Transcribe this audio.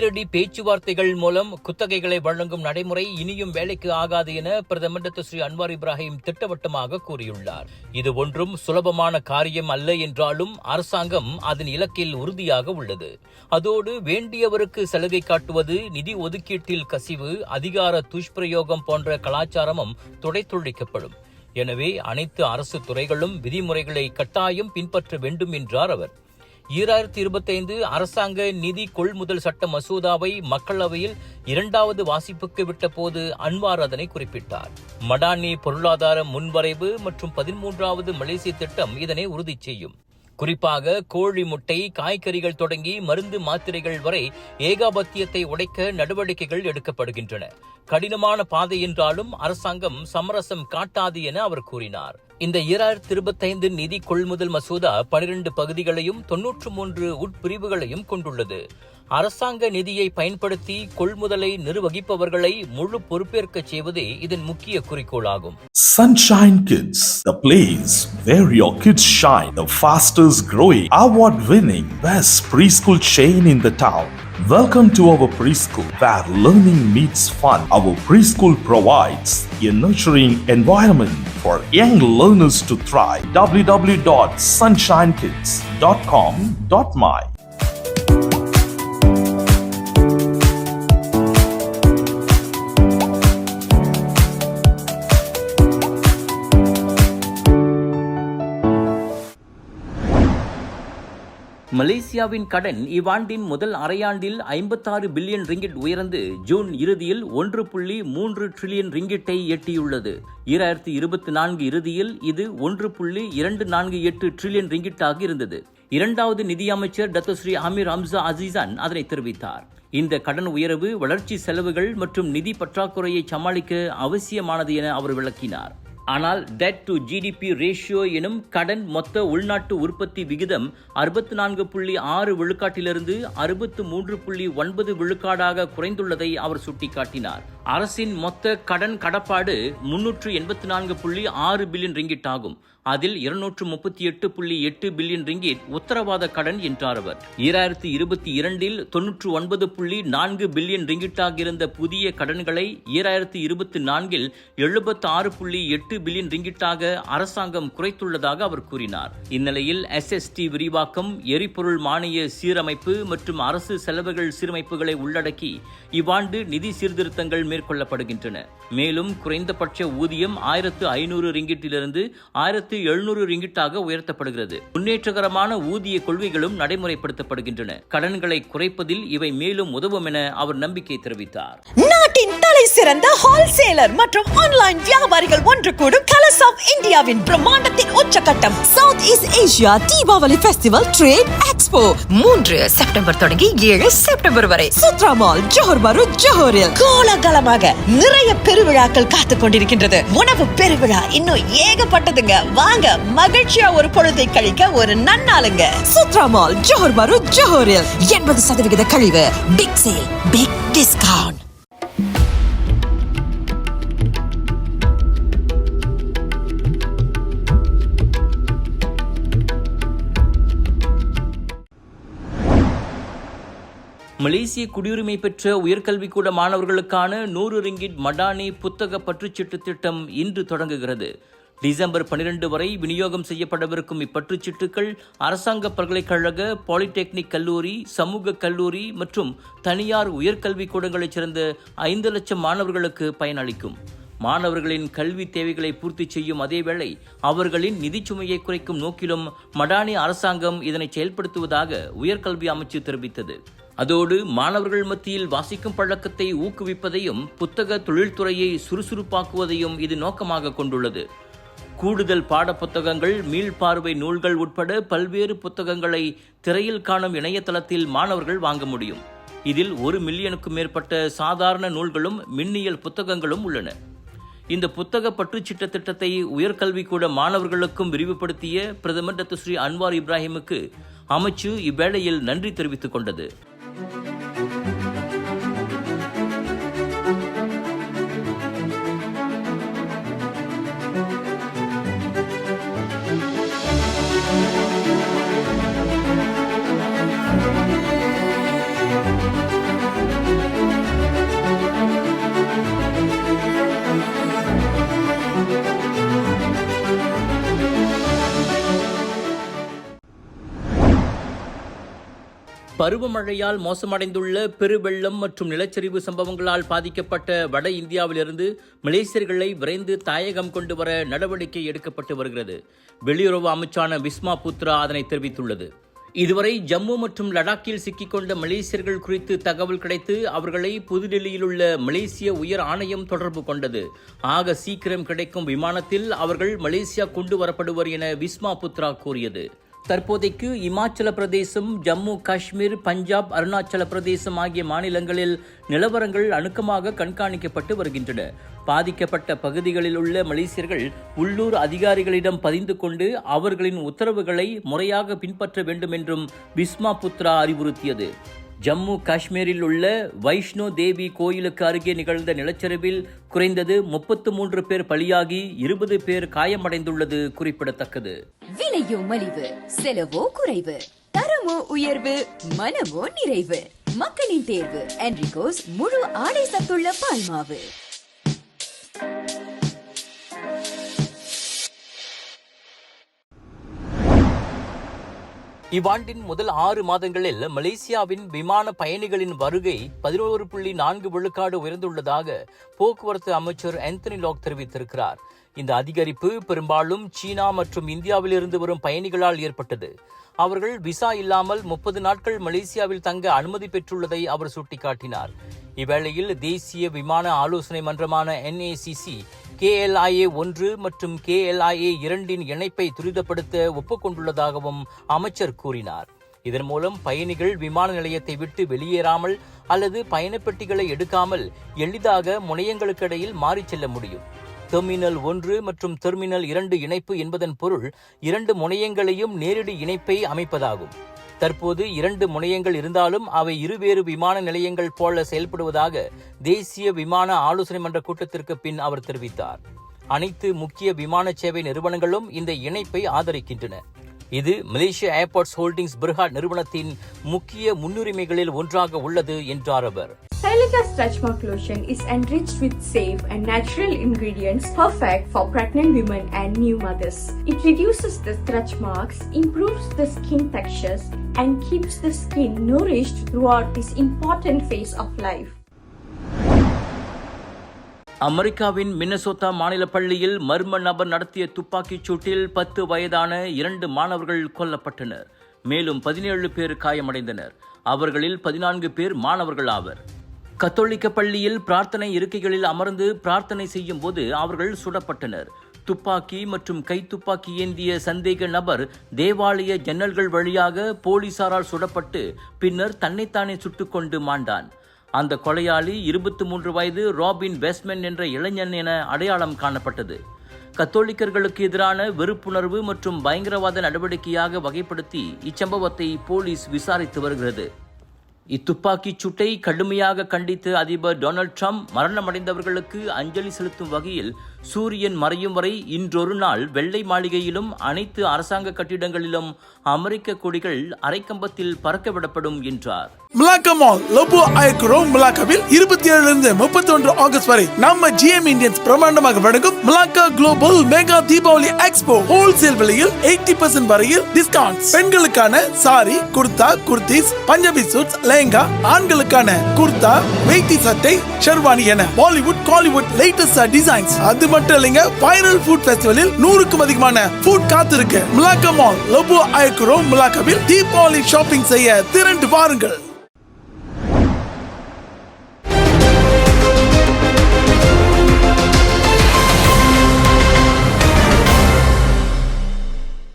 நேரடி பேச்சுவார்த்தைகள் மூலம் குத்தகைகளை வழங்கும் நடைமுறை இனியும் வேலைக்கு ஆகாது என பிரதமர் டாக்டர் ஸ்ரீ அன்வார் இப்ராஹிம் திட்டவட்டமாக கூறியுள்ளார். இது ஒன்றும் சுலபமான காரியம் அல்ல என்றாலும் அரசாங்கம் அதன் இலக்கில் உறுதியாக உள்ளது. அதோடு வேண்டியவருக்கு சலுகை காட்டுவது நிதி ஒதுக்கீட்டில் கசிவு அதிகார துஷ்பிரயோகம் போன்ற கலாச்சாரமும் துடைத்தொழிக்கப்படும் எனவே அனைத்து அரசு துறைகளும் விதிமுறைகளை கட்டாயம் பின்பற்ற வேண்டும் என்றார் அவர். ஈராயிரத்தி இருபத்தைந்து அரசாங்க நிதி கொள்முதல் சட்ட மசோதாவை மக்களவையில் இரண்டாவது வாசிப்புக்கு விட்டபோது அன்வார் அதனை குறிப்பிட்டார். மடானி பொருளாதார முன்வரைவு மற்றும் பதிமூன்றாவது மலேசிய திட்டம் இதனை உறுதி செய்யும். குறிப்பாக கோழி முட்டை காய்கறிகள் தொடங்கி மருந்து மாத்திரைகள் வரை ஏகாபத்தியத்தை உடைக்க நடவடிக்கைகள் எடுக்கப்படுகின்றன. கடினமான பாதை என்றாலும் அரசாங்கம் சமரசம் காட்டாது என அவர் கூறினார். இந்த இரண்டாயிரத்தி இருபத்தைந்து நிதி கொள்முதல் மசோதா பனிரெண்டு பகுதிகளையும் தொன்னூற்று மூன்று உட்பிரிவுகளையும் கொண்டுள்ளது. அரசாங்க நிதியை பயன்படுத்தி கொள்முதலை நிர்வகிப்பவர்களை முழு பொறுப்பேற்க செய்வதே இதன் முக்கிய குறிக்கோளாகும் Sunshine Kids, the place where your kids shine, the fastest growing, award winning, best preschool chain in the town. Welcome to our preschool where learning meets fun. Our preschool provides a nurturing environment for young learners to thrive. www.sunshinekids.com.my மலேசியாவின் கடன் இவ்வாண்டின் முதல் அரையாண்டில் ஐம்பத்தாறு billion ringgit உயர்ந்து June இறுதியில் ஒன்று புள்ளி மூன்று trillion ரிங்கிட்டை எட்டியுள்ளது. இரண்டாயிரத்தி இருபத்தி நான்கு இறுதியில் இது ஒன்று புள்ளி இரண்டு நான்கு எட்டு ட்ரில்லியன் ரிங்கிட்டாக இருந்தது. இரண்டாவது நிதியமைச்சர் டத்தஸ்ரீ அமீர் அம்சா அசீசான் அதனை தெரிவித்தார். இந்த கடன் உயர்வு வளர்ச்சி செலவுகள் மற்றும் நிதி பற்றாக்குறையை சமாளிக்க அவசியமானது என அவர் விளக்கினார். ஆனால் டெட் டு ஜிடிபி ரேஷியோ எனும் கடன் மொத்த உள்நாட்டு உற்பத்தி விகிதம் அறுபத்தி நான்கு புள்ளி ஆறு விழுக்காட்டிலிருந்து அறுபத்து மூன்று புள்ளி ஒன்பது விழுக்காடாக குறைந்துள்ளதை அவர் சுட்டிக்காட்டினார். அரசின் மொத்த கடன் கடப்பாடு முன்னூற்று எண்பத்தி நான்கு புள்ளி ஆறு பில்லியன் ரிங்கிட் ஆகும். அதில் இருநூற்று முப்பத்தி எட்டு புள்ளி எட்டு பில்லியன் ரிங்கிட் உத்தரவாத கடன் என்றார் அவர். ஈராயிரத்தி இருபத்தி இரண்டில் தொன்னூற்று ஒன்பது புள்ளி நான்கு பில்லியன் ரிங்கிட்டாக இருந்த புதிய கடன்களை ஈராயிரத்தி இருபத்தி நான்கில் எழுபத்தி ஆறு புள்ளி எட்டு பில்லியன் ரிங்கிட்டாக அரசாங்கம் குறைத்துள்ளதாக அவர் கூறினார். இந்நிலையில் எஸ்எஸ்டி விரிவாக்கம் எரிபொருள் மானிய சீரமைப்பு மற்றும் அரசு செலவுகள் சீரமைப்புகளை உள்ளடக்கி இவ்வாண்டு நிதி சீர்திருத்தங்கள் மேற்கொள்ளப்படுகின்றன. மேலும் குறைந்தபட்ச ஊதியம் ஆயிரத்து ஐநூறு ரிங்கிட்டிலிருந்து ஆயிரத்து எழுநூறு ரிங்கிட்டாக உயர்த்தப்படுகிறது. முன்னேற்றகரமான ஊதிய கொள்கைகளும் நடைமுறைப்படுத்தப்படுகின்றன. கடன்களை குறைப்பதில் இவை மேலும் உதவும் என அவர் நம்பிக்கை தெரிவித்தார். நாட்டின் சிறந்த ஹோல்சேலர் மற்றும் ஆன்லைன் வியாபாரிகள் ஒன்று கூடும் கலர்ஸ் ஆஃப் இந்தியாவின் பிரம்மாண்டத்தின் உச்சகட்டம் south east Asia Deepavali festival trade expo மூன்று செப்டம்பர் தொடங்கி ஏழு செப்டம்பர் வரை. சுத்ரா மால் ஜோஹர் பரு ஜோஹரில் கோலாகலமாக நிறைய பெருவிழாக்கள் காத்துக் கொண்டிருக்கின்றது. உணவு பெருவிழா இன்னும் ஏகப்பட்டதுங்க. வாங்க மகிழ்ச்சியா ஒரு பொழுதை கழிக்க ஒரு நன்னாளுங்க. சுத்ரா மால் ஜோஹர் பரு ஜோஹரில் எண்பது சதவிகித கழிவு. பிக் சேல் பிக் டிஸ்கவுண்ட் மலேசிய குடியுரிமை பெற்ற உயர்கல்விக்கூட மாணவர்களுக்கான நூறு ரிங்கிட் மடானி புத்தக பற்றுச்சீட்டு திட்டம் இன்று தொடங்குகிறது. டிசம்பர் பனிரெண்டு வரை விநியோகம் செய்யப்படவிருக்கும் இப்பற்றுச்சீட்டுகள் அரசாங்க பல்கலைக்கழக பாலிடெக்னிக் கல்லூரி சமூக கல்லூரி மற்றும் தனியார் உயர்கல்விக் கூடங்களைச் சேர்ந்த ஐந்து லட்சம் மாணவர்களுக்கு பயனளிக்கும். மாணவர்களின் கல்வி தேவைகளை பூர்த்தி செய்யும் அதேவேளை அவர்களின் நிதிச் சுமையை குறைக்கும் நோக்கிலும் மடானி அரசாங்கம் இதனை செயல்படுத்துவதாக உயர்கல்வி அமைச்சு தெரிவித்தது. அதோடு மாணவர்கள் மத்தியில் வாசிக்கும் பழக்கத்தை ஊக்குவிப்பதையும் புத்தக தொழில்துறையை சுறுசுறுப்பாக்குவதையும் இது நோக்கமாக கொண்டுள்ளது. கூடுதல் பாடப்புத்தகங்கள் மீள்பார்வை நூல்கள் உட்பட பல்வேறு புத்தகங்களை திரையில் காணும் இணையதளத்தில் மாணவர்கள் வாங்க முடியும். இதில் ஒரு மில்லியனுக்கும் மேற்பட்ட சாதாரண நூல்களும் மின்னியல் புத்தகங்களும் உள்ளன. இந்த புத்தக பற்றுச்சிட்ட திட்டத்தை உயர்கல்விக்கூட மாணவர்களுக்கும் விரிவுபடுத்திய பிரதமர் டத்து ஸ்ரீ அன்வார் இப்ராஹிமுக்கு அமைச்சு இவ்வேளையில் நன்றி தெரிவித்துக் கொண்டது. பருவமழையால் மோசமடைந்துள்ள பெருவெள்ளம் மற்றும் நிலச்சரிவு சம்பவங்களால் பாதிக்கப்பட்ட வட இந்தியாவிலிருந்து மலேசியர்களை விரைந்து தாயகம் கொண்டு வர நடவடிக்கை எடுக்கப்பட்டு வருகிறது. வெளியுறவு அமைச்சான விஸ்மா புத்ரா அதனை தெரிவித்துள்ளது. இதுவரை ஜம்மு மற்றும் லடாக்கில் சிக்கிக்கொண்ட மலேசியர்கள் குறித்து தகவல் கிடைத்து அவர்களை புதுடெல்லியில் உள்ள மலேசிய உயர் ஆணையம் தொடர்பு கொண்டது. ஆக சீக்கிரம் கிடைக்கும் விமானத்தில் அவர்கள் மலேசியா கொண்டு வரப்படுவர் என விஸ்மா புத்ரா கூறியது. தற்போதைக்கு இமாச்சல பிரதேசம் ஜம்மு காஷ்மீர் பஞ்சாப் அருணாச்சல பிரதேசம் ஆகிய மாநிலங்களில் நிலவரங்கள் அணுக்கமாக கண்காணிக்கப்பட்டு வருகின்றன. பாதிக்கப்பட்ட பகுதிகளில் உள்ள மலேசியர்கள் உள்ளூர் அதிகாரிகளிடம் பதிந்து கொண்டு அவர்களின் உத்தரவுகளை முறையாக பின்பற்ற வேண்டும் என்றும் பிஸ்மா புத்ரா அறிவுறுத்தியது. ஜம்மு காஷ்மீரில் உள்ள வைஷ்ணோ தேவி கோயிலுக்கு அருகே நிகழ்ந்த நிலச்சரிவில் குறைந்தது முப்பத்து மூன்று பேர் பலியாகி இருபது பேர் காயமடைந்துள்ளது குறிப்பிடத்தக்கது. விலையோ மலிவு செலவோ குறைவு. தரமோ உயர்வு மனமோ நிறைவு. மக்களின் தேர்வு என்ரிகோஸ் முழு ஆடை சத்துள்ள பால்மாவு இவ்வாண்டின் முதல் ஆறு மாதங்களில் மலேசியாவின் விமான பயணிகளின் வருகை பதினோரு புள்ளி நான்கு விழுக்காடு உயர்ந்துள்ளதாக போக்குவரத்து அமைச்சர் ஆந்தனி லாக் தெரிவித்திருக்கிறார். இந்த அதிகரிப்பு பெரும்பாலும் சீனா மற்றும் இந்தியாவிலிருந்து வரும் பயணிகளால் ஏற்பட்டது. அவர்கள் விசா இல்லாமல் முப்பது நாட்கள் மலேசியாவில் தங்க அனுமதி பெற்றுள்ளதை அவர் சுட்டிக்காட்டினார். இவ்வேளையில் தேசிய விமான ஆலோசனை மன்றமான என்ஏசிசி கேஎல்ஐஏ ஒன்று மற்றும் கேஎல்ஐஏ இரண்டின் இணைப்பை துரிதப்படுத்த ஒப்புக்கொண்டுள்ளதாகவும் அமைச்சர் கூறினார். இதன் மூலம் பயணிகள் விமான நிலையத்தை விட்டு வெளியேறாமல் அல்லது பயணப்பெட்டிகளை எடுக்காமல் எளிதாக முனையங்களுக்கிடையில் மாறிச் செல்ல முடியும். டெர்மினல் ஒன்று மற்றும் டெர்மினல் இரண்டு இணைப்பு என்பதன் பொருள் இரண்டு முனையங்களையும் நேரடி இணைப்பை அமைப்பதாகும். தற்போது இரண்டு முனையங்கள் இருந்தாலும் அவை இருவேறு விமான நிலையங்கள் போல செயல்படுவதாக தேசிய விமான ஆலோசனை மன்ற கூட்டத்திற்கு பின் அவர் தெரிவித்தார். அனைத்து முக்கிய விமான சேவை நிறுவனங்களும் இந்த இணைப்பை ஆதரிக்கின்றன. இது மலேசியா ஏர்போர்ட்ஸ் ஹோல்டிங்ஸ் பிர்ஹாட் நிறுவனத்தின் முக்கிய முன்னுரிமைகளில் ஒன்றாக உள்ளது என்றார் அவர் Silica Stretch Mark Lotion is enriched with safe and natural ingredients perfect for pregnant women and new mothers. It reduces the stretch marks, improves the skin textures, and keeps the skin nourished throughout this important phase of life. அமெரிக்காவின் மின்னசோத்தா மாநில பள்ளியில் மர்ம நபர் நடத்திய துப்பாக்கிச் சூட்டில் பத்து வயதான இரண்டு மாணவர்கள் கொல்லப்பட்டனர். மேலும் பதினேழு பேர் காயமடைந்தனர். அவர்களில் பதினான்கு பேர் மாணவர்கள் ஆவர். கத்தோலிக்க பள்ளியில் பிரார்த்தனை இருக்கைகளில் அமர்ந்து பிரார்த்தனை செய்யும் போது அவர்கள் சுடப்பட்டனர். துப்பாக்கி மற்றும் கைத்துப்பாக்கி ஏந்திய சந்தேக நபர் தேவாலய ஜன்னல்கள் வழியாக போலீசாரால் சுடப்பட்டு பின்னர் தன்னைத்தானே சுட்டுக்கொண்டு மாண்டான். அந்த கொலையாளி இருபத்தி மூன்று வயது ராபின் வெஸ்ட்மென் என்ற இளைஞன் என அடையாளம் காணப்பட்டது. கத்தோலிக்கர்களுக்கு எதிரான வெறுப்புணர்வு மற்றும் பயங்கரவாத நடவடிக்கையாக வகைப்படுத்தி இச்சம்பவத்தை போலீஸ் விசாரித்து வருகிறது. இத்துப்பாக்கிச் சூட்டை கடுமையாக கண்டித்து அதிபர் டொனால்ட் ட்ரம்ப் மரணமடைந்தவர்களுக்கு அஞ்சலி செலுத்தும் வகையில் சூரியன் மறையும் வரை இன்றொரு நாள் வெள்ளை மாளிகையிலும் அனைத்து அரசாங்க கட்டிடங்களிலும் அமெரிக்க கொடிகள் அரைக்கம்பத்தில் பறக்கவிடப்படும் என்றார். மிலாக்கா மால் லோபோ ஐக்ரோ மிலாக்காவில் இருபத்தி ஏழுல இருந்து முப்பத்தி ஒன்று ஆகஸ்ட் வரை நம்ம ஜிஎம் இந்தியன்ஸ் பிரமாண்டமாக வழங்கும் Melaka global mega Deepavali expo wholesale விலையில் எயிட்டி பர்சன்ட் வரையில் டிஸ்கவுண்ட் பெண்களுக்கான சாரி குர்தா குர்த்திஸ் பஞ்சாபி சூட்ஸ் லெஹங்கா ஆண்களுக்கான குர்தா வேட்டி சட்டை ஷெர்வானி என பாலிவுட் காலிவுட் லேட்டஸ்ட் டிசைன்ஸ் அது மட்டும் இல்லைங்க வைரல் ஃபுட் ஃபெஸ்டிவலில் நூறுக்கும் அதிகமான ஃபுட் காத்திருக்கு. மிலாக்கா மால் லோபோ ஐக்ரோ மிலாக்காவில் தீபாவளி ஷாப்பிங் செய்ய திரண்டு வாருங்கள்.